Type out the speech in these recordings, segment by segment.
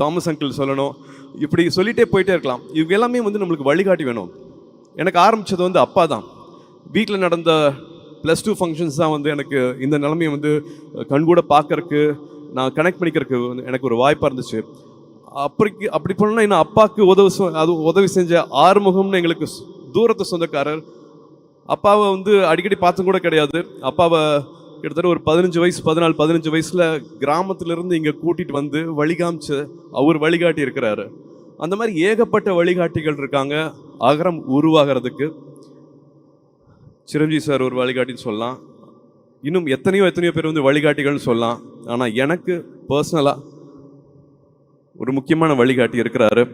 Thomas uncle சொல்லணும். இப்படி சொல்லிகிட்டே போயிட்டே இருக்கலாம். இவங்க எல்லாமே வந்து நம்மளுக்கு வழிகாட்டி வேணும். எனக்கு ஆரம்பித்தது வந்து அப்பா தான். வீட்டில் நடந்த ப்ளஸ் டூ ஃபங்க்ஷன்ஸ் தான் வந்து எனக்கு இந்த நிலமையை வந்து கண்கூட பார்க்கறக்கு நான் கனெக்ட் பண்ணிக்கிறதுக்கு வந்து எனக்கு ஒரு வாய்ப்பாக இருந்துச்சு. அப்படி அப்படி போனோம்னா இன்னும் அப்பாவுக்கு உதவி அது உதவி செஞ்ச ஆறுமுகம்னு எங்களுக்கு தூரத்தை தூரத்து சொந்தக்காரர். அப்பாவை வந்து அடிக்கடி பார்த்தும் கூட கிடையாது. அப்பாவை கிட்டத்தட்ட ஒரு பதினஞ்சு வயசு பதினாலு பதினஞ்சு வயசில் கிராமத்திலிருந்து இங்கே கூட்டிகிட்டு வந்து வழிகாமிச்சு அவர் வழிகாட்டி இருக்கிறாரு. அந்த மாதிரி ஏகப்பட்ட வழிகாட்டிகள் இருக்காங்க. அகரம் உருவாகிறதுக்கு சிரஞ்சீவி சார் ஒரு வழிகாட்டின்னு சொல்லலாம். இன்னும் எத்தனையோ எத்தனையோ பேர் வந்து வழிகாட்டிகள்னு சொல்லலாம். ஆனால் எனக்கு பர்சனலாக ஒரு முக்கியமான வழிகாட்டி இருக்கிறாரு.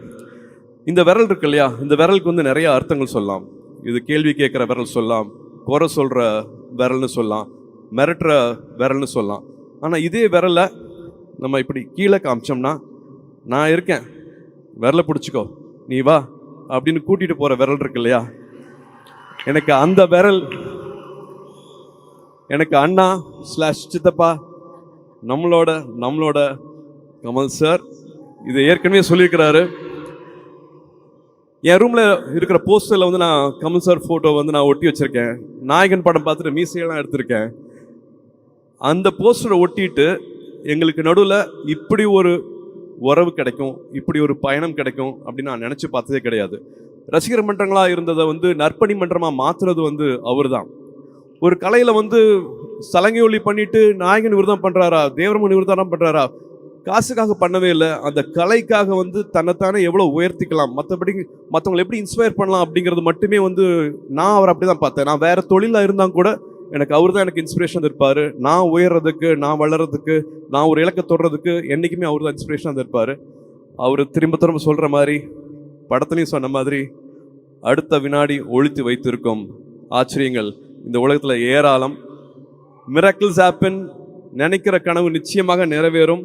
இந்த விரல் இருக்கு இல்லையா? இந்த விரலுக்கு வந்து நிறைய அர்த்தங்கள் சொல்லலாம். இது கேள்வி கேட்குற விரல் சொல்லலாம். குறை சொல்கிற விரல்னு சொல்லலாம். மிரட்டுற விரல்னு சொல்லலாம். ஆனால் இதே விரலை நம்ம இப்படி கீழே காமிச்சோம்னா நான் இருக்கேன். விரலை பிடிச்சிக்கோ. நீ வா. அப்படின்னு கூட்டிகிட்டு போகிற விரல் இருக்கு இல்லையா? எனக்கு அந்த விரல் எனக்கு அண்ணா ஸ்லாஷ் சித்தப்பா நம்மளோட நம்மளோட கமல் சார் இதை ஏற்கனவே சொல்லியிருக்கிறாரு. என் ரூமில் இருக்கிற போஸ்டரில் வந்து நான் கமல் சார் ஃபோட்டோ வந்து நான் ஒட்டி வச்சுருக்கேன். நாயகன் படம் பார்த்துட்டு மீசையெல்லாம் எடுத்திருக்கேன். அந்த போஸ்டரை ஒட்டிட்டு எங்களுக்கு நடுவில் இப்படி ஒரு உறவு கிடைக்கும் இப்படி ஒரு பயணம் கிடைக்கும் அப்படின்னு நான் நினச்சி பார்த்ததே கிடையாது. ரசிகர் மன்றங்களாக இருந்ததை வந்து நற்பணி மன்றமாக மாற்றுறது வந்து அவர் தான் ஒரு கலையில் வந்து சலங்கை ஒளி பண்ணிட்டு நாயகன் விரதம் பண்ணுறாரா தேவரமன் விரதம் பண்ணுறாரா காசுக்காக பண்ணவே இல்லை. அந்த கலைக்காக வந்து தன்னைத்தானே எவ்வளோ உயர்த்திக்கலாம் மற்றபடி மற்றவங்களை எப்படி இன்ஸ்பயர் பண்ணலாம் அப்படிங்கிறது மட்டுமே வந்து நான் அவர் அப்படி தான் பார்த்தேன். நான் வேறு தொழிலாக இருந்தால் கூட எனக்கு அவர் தான் எனக்கு இன்ஸ்பிரேஷன் இருப்பார் நான் உயர்றதுக்கு நான் வளர்றதுக்கு நான் ஒரு இலக்கை தொடுறதுக்கு என்றைக்குமே அவர் தான் இன்ஸ்பிரேஷன் இருப்பார் அவர் திரும்ப திரும்ப சொல்கிற மாதிரி படத்துலையும் சொன்ன மாதிரி அடுத்த வினாடி ஒழித்து வைத்திருக்கும் ஆச்சரியங்கள் இந்த உலகத்தில் ஏராளம். மிராக்கிள்ஸ் ஆப்பின் நினைக்கிற கனவு நிச்சயமாக நிறைவேறும்.